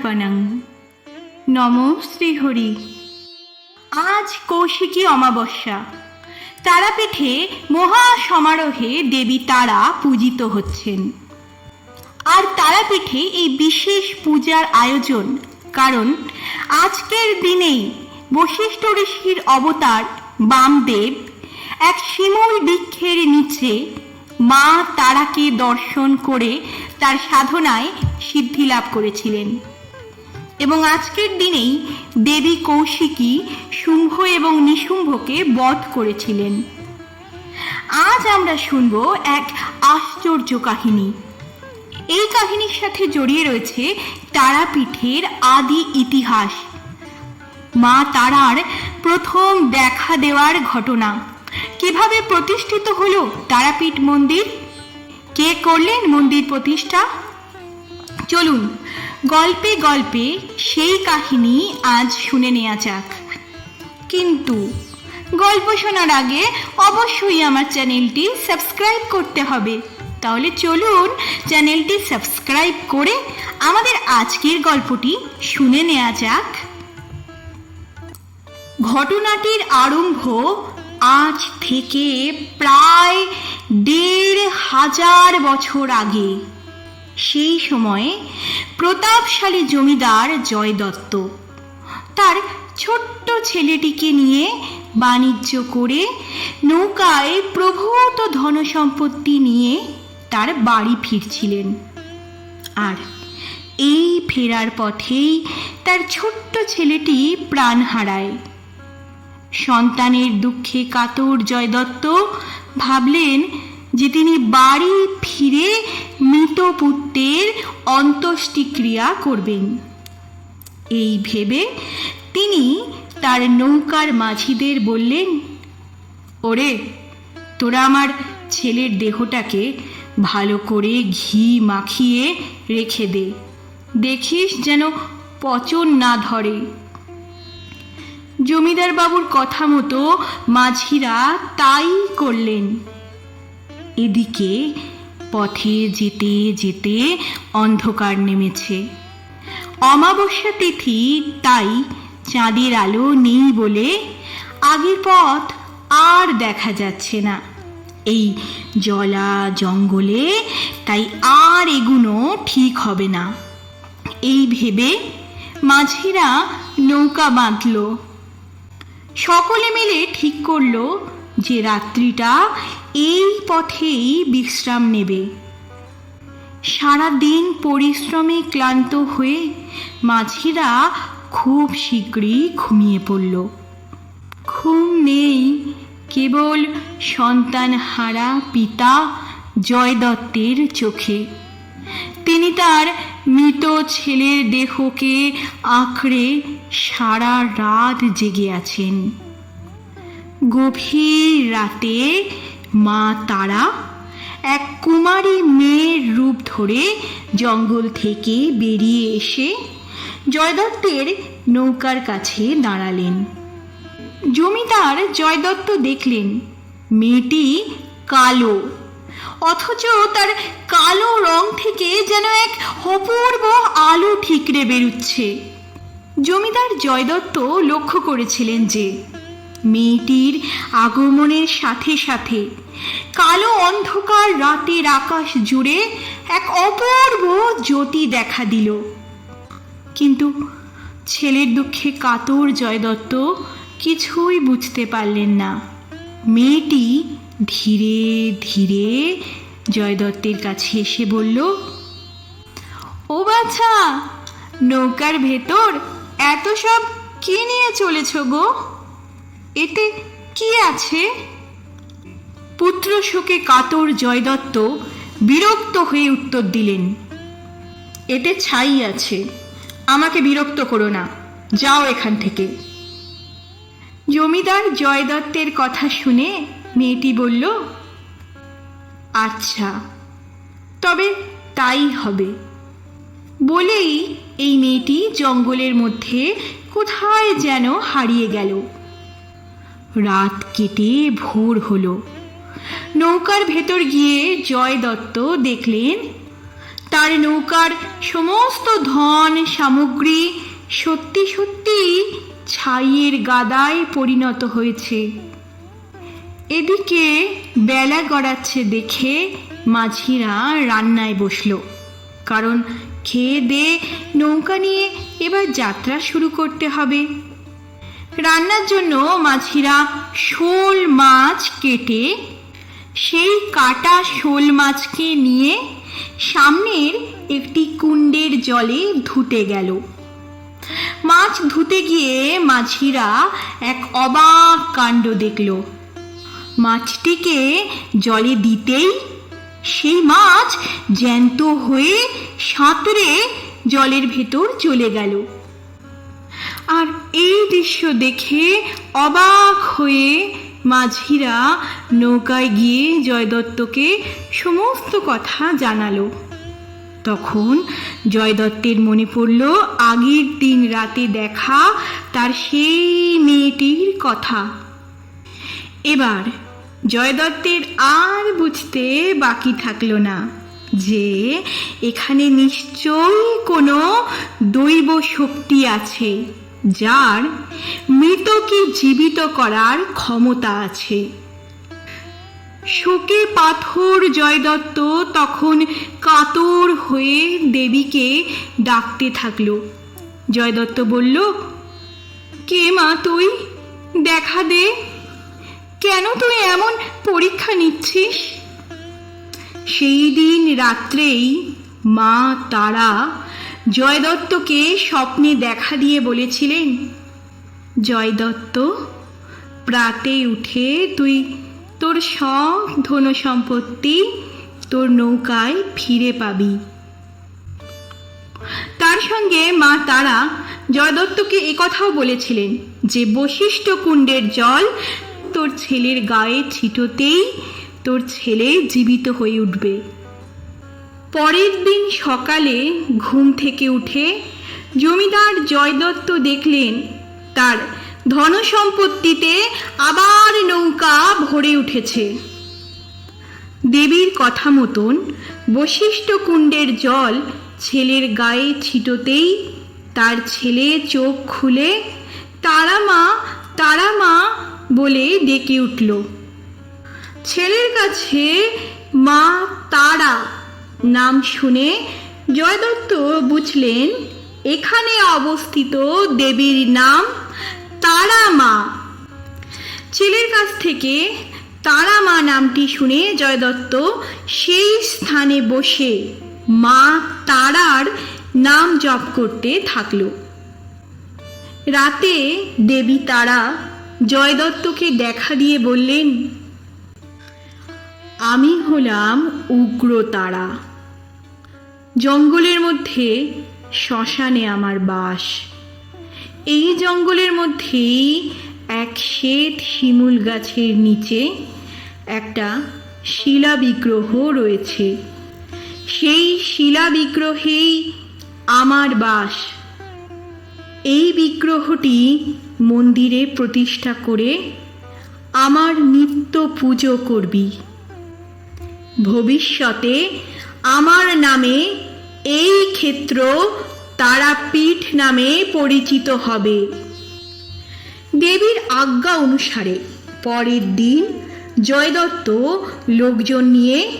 কৃষ্ণার্পণং নম শ্রীহরি। আজ কৌশিকী অমাবস্যা। তারাপীঠে মহা সমারোহে দেবী তারা পূজিত হচ্ছেন। আর তারাপীঠে এই বিশেষ পূজার আয়োজন, কারণ আজকের দিনেই বশিষ্ঠ ঋষির অবতার বামদেব এক শিমুল বৃক্ষের নিচে মা তারাকে দর্শন করে তার সাধনায় সিদ্ধি লাভ করেছিলেন। এবং আজকের দিনেই দেবী কৌশিকী শুম্ভ এবং নিশুম্ভকে বধ করেছিলেন। আজ আমরা শুনব এক আশ্চর্য কাহিনী। এই কাহিনীর সাথে জড়িয়ে রয়েছে তারাপীঠের আদি ইতিহাস। মা তারার প্রথম দেখা দেওয়ার ঘটনা। কীভাবে প্রতিষ্ঠিত হলো তারাপীঠ মন্দির? কে করলেন মন্দির প্রতিষ্ঠা? চলুন, গল্পে গল্পে সেই কাহিনী আজ শুনে নেওয়া যাক। কিন্তু গল্প শোনার আগে অবশ্যই আমার চ্যানেলটি সাবস্ক্রাইব করতে হবে। তাহলে চলুন চ্যানেলটি সাবস্ক্রাইব করে আমাদের আজকের গল্পটি শুনে নেওয়া যাক। ঘটনাটির আরম্ভ আজ থেকে প্রায় দেড় হাজার বছর আগে। সেই সময়ে প্রতাপশালী জমিদার জয় দত্ত তার ছোট্ট ছেলেটিকে নিয়ে বাণিজ্য করে নৌকায় প্রভূত ধনসম্পত্তি নিয়ে তার বাড়ি ফিরছিলেন। আর এই ফেরার পথেই তার ছোট্ট ছেলেটি প্রাণ হারায়। সন্তানের দুঃখে কাতর জয়দত্ত ভাবলেন যে তিনি বাড়ি ফিরে মৃত পুত্রের অন্ত্যেষ্টিক্রিয়া করবেন। এই ভেবে তিনি তার নৌকার মাঝিদের বললেন, ওরে, তোরা আমার ছেলের দেহটাকে ভালো করে ঘি মাখিয়ে রেখে দে। দেখিস যেন পচন না ধরে। জমিদার বাবুর কথা মতো মাঝিরা তাই করলেন। এদিকে পথে যেতে যেতে অন্ধকার নেমেছে। অমাবস্যা তিথি, তাই চাঁদের আলো নেই বলে আগের পথ আর দেখা যাচ্ছে না। এই জলা জঙ্গলে তাই আর এগুনো ঠিক হবে না। এই ভেবে মাঝিরা নৌকা বাঁধল। সকলে মিলে ঠিক করল যে রাত্রিটা এই পথেই বিশ্রাম নেবে। সারা দিন পরিশ্রমে ক্লান্ত হয়ে মাঝিরা খুব শীঘ্রই ঘুমিয়ে পড়ল। ঘুম নেই, কেবল সন্তান হারা পিতা জয় দত্তের চোখে। তিনি তার মৃত ছেলের দেহকে আঁকড়ে সারা রাত জেগে আছেন। গভীর রাতে মা তারা এক কুমারী মেয়ের রূপ ধরে জঙ্গল থেকে বেরিয়ে এসে জয়দত্তের নৌকার কাছে দাঁড়ালেন। জমিদার জয়দত্ত দেখলেন, মেয়েটি কালো, অথচ তার কালো রং থেকে যেন এক অপূর্ব আলো ঠিকরে বেরুচ্ছে। জমিদার জয়দত্ত লক্ষ্য করেছিলেন যে মেয়েটির আগমনের সাথে সাথে কালো অন্ধকার রাতের আকাশ জুড়ে এক অপূর্ব জ্যোতি দেখা দিল। কিন্তু ছেলের দুঃখে কাতর জয়দত্ত কিছুই বুঝতে পারলেন না। মেয়েটি ধীরে ধীরে জয়দত্তের কাছে এসে বলল, ও বাছা, নৌকার ভেতর এত সব কি নিয়ে চলেছ গো? এতে কি আছে? পুত্র শোকে কাতর জয়দত্ত বিরক্ত হয়ে উত্তর দিলেন, এতে ছাই আছে, আমাকে বিরক্ত করো না, যাও এখান থেকে। জমিদার জয়দত্তের কথা শুনে মেয়েটি বলল আচ্ছা তবে তাই হবে। বলেই এই মেয়েটি জঙ্গলের মধ্যে কোথায় যেন হারিয়ে গেল। রাত কেটে ভোর হলো। নৌকার ভেতর গিয়ে জয় দত্ত দেখলেন, তার নৌকার সমস্ত ধন সামগ্রী সত্যি সত্যি ছাইয়ের গাদায় পরিণত হয়েছে। এদিকে বেলা গড়াচ্ছে দেখে মাঝিরা রান্নায় বসল, কারণ খেয়ে দে, নৌকা নিয়ে এবার যাত্রা শুরু করতে হবে। রান্নার জন্য মাঝিরা শোল মাছ কেটে, সেই কাটা শোল মাছকে নিয়ে সামনের একটি কুণ্ডের জলে ধুতে গেল। মাছ ধুতে গিয়ে মাঝিরা এক অবাক কাণ্ড দেখল। মাছটিকে জলে দিতেই সেই মাছ জ্যান্ত হয়ে সাঁতরে জলের ভেতর চলে গেল। আর এই দৃশ্য দেখে অবাক হয়ে মাঝিরা নৌকায় গিয়ে জয়দত্তকে সমস্ত কথা জানালো। তখন জয়দত্তের মনে পড়ল, আগের দিন রাতে দেখা তার সেই মেয়েটির কথা। এবার জয়দত্তের আর বুঝতে বাকি থাকল না যে এখানে নিশ্চয়ই কোনো দৈব শক্তি আছে। যার মৃতকে জীবিত করার ক্ষমতা আছে। শোকে পাথর জয়দত্ত তখন কাতর হয়ে দেবীকে ডাকতে থাকল। জয়দত্ত বলল, কে মা তুই? দেখা দে। কেন তুই এমন পরীক্ষা নিচ্ছিস? সেই দিন রাত্রেই মা তারা জয়দত্তকে স্বপ্নে দেখা দিয়ে বলেছিলেন, জয়দত্ত, প্রাতে উঠে তুই তোর সব ধন সম্পত্তি তোর নৌকায় ফিরে পাবি। তার সঙ্গে মা তারা জয়দত্তকে একথাও বলেছিলেন যে, বশিষ্ঠ কুণ্ডের জল তোর ছেলের গায়ে ছিটোতেই তোর ছেলে জীবিত হয়ে উঠবে। পরের দিন সকালে ঘুম থেকে উঠে জমিদার জয়দত্ত দেখলেন, তার ধনসম্পত্তিতে আবার নৌকা ভরে উঠেছে। দেবীর কথা মতন বশিষ্ঠ কুণ্ডের জল ছেলের গায়ে ছিটোতেই তার ছেলে চোখ খুলে তারা মা তারা মা বলে ডেকে উঠল। ছেলের কাছে, মা, তারা। নাম শুনে জয়দত্ত বুঝলেন, এখানে অবস্থিত দেবীর নাম তারা মা ছেলের কাছ থেকে তারা মা নামটি শুনে জয়দত্ত সেই স্থানে বসে মা তারার নাম জপ করতে থাকল। রাতে দেবী তারা জয়দত্তকে দেখা দিয়ে বললেন, আমি হলাম উগ্র তারা। জঙ্গলের মধ্যে শ্মশানে আমার বাস। এই জঙ্গলের মধ্যেই এক শ্বেত শিমুল গাছের নিচে একটা শিলা বিগ্রহ রয়েছে। সেই শিলা বিগ্রহেই আমার বাস। এই বিগ্রহটি মন্দিরে প্রতিষ্ঠা করে আমার নিত্য পুজো করবি। ভবিষ্যতে আমার নামে এই ক্ষেত্র তারাপীঠ নামে পরিচিত হবে। দেবীর আজ্ঞা অনুসারে পরের দিন জয়দত্ত লোকজন নিয়ে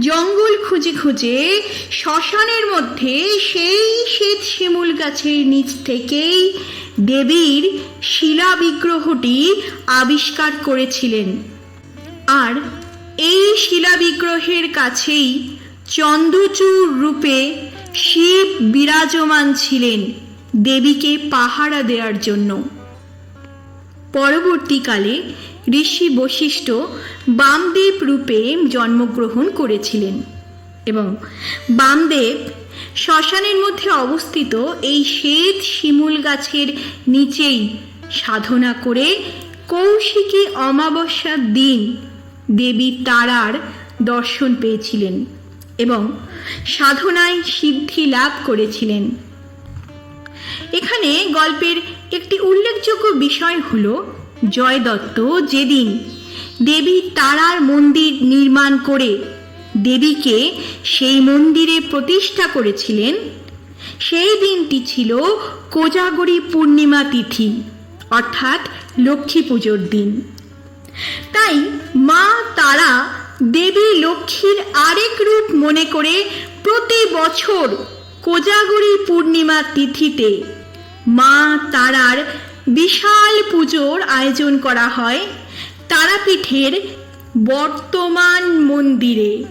জঙ্গল খুঁজে খুঁজে শ্মশানের মধ্যে সেই শ্বেত শিমুল গাছের নিচ থেকেই দেবীর শিলা বিগ্রহটি আবিষ্কার করেছিলেন। আর এই শিলা বিগ্রহের কাছেই চন্দ্রচূড় রূপে শিব বিরাজমান ছিলেন দেবীকে পাহারা দেওয়ার জন্য। পরবর্তীকালে ঋষি বশিষ্ঠ বামদেব রূপে জন্মগ্রহণ করেছিলেন এবং বামদেব শ্মশানের মধ্যে অবস্থিত এই শ্বেত শিমুল গাছের নিচেই সাধনা করে কৌশিকী অমাবস্যার দিন দেবী তারার দর্শন পেয়েছিলেন। এবং সাধনায় সিদ্ধি লাভ করেছিলেন। এখানে গল্পের একটি উল্লেখযোগ্য বিষয় হল জয় দত্ত যেদিন দেবী তারার মন্দির নির্মাণ করে দেবীকে সেই মন্দিরে প্রতিষ্ঠা করেছিলেন, সেই দিনটি ছিল কোজাগরী পূর্ণিমা তিথি, অর্থাৎ লক্ষ্মী পুজোর দিন। তাই মা তারা দেবী লক্ষ্মীর আরেক রূপ মনে করে প্রতি বছর কোজাগরী পূর্ণিমা তিথিতে মা তারার বিশাল পুজোর আয়োজন করা হয় তারাপীঠের বর্তমান মন্দিরে।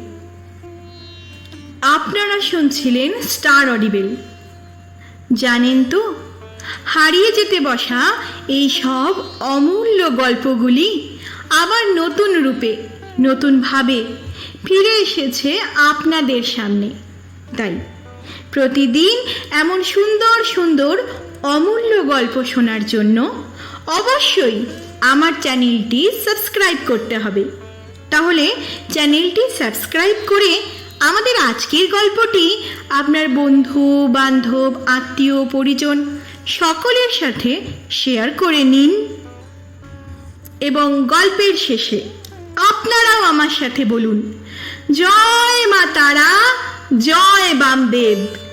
আপনারা শুনছিলেন স্টার অডিবেল। জানেন তো, হারিয়ে যেতে বসা এই সব অমূল্য গল্পগুলি আবার নতুন রূপে নতুনভাবে ফিরে এসেছে আপনাদের সামনে। তাই প্রতিদিন এমন সুন্দর সুন্দর অমূল্য গল্প শোনার জন্য অবশ্যই আমার চ্যানেলটি সাবস্ক্রাইব করতে হবে। তাহলে চ্যানেলটি সাবস্ক্রাইব করে আমাদের আজকের গল্পটি আপনার বন্ধু, বান্ধব, আত্মীয়, পরিজন সকলের সাথে শেয়ার করে নিন। এবং গল্পের শেষে আপনারাও আমার সাথে বলুন। জয় মা তারা জয় বামদেব।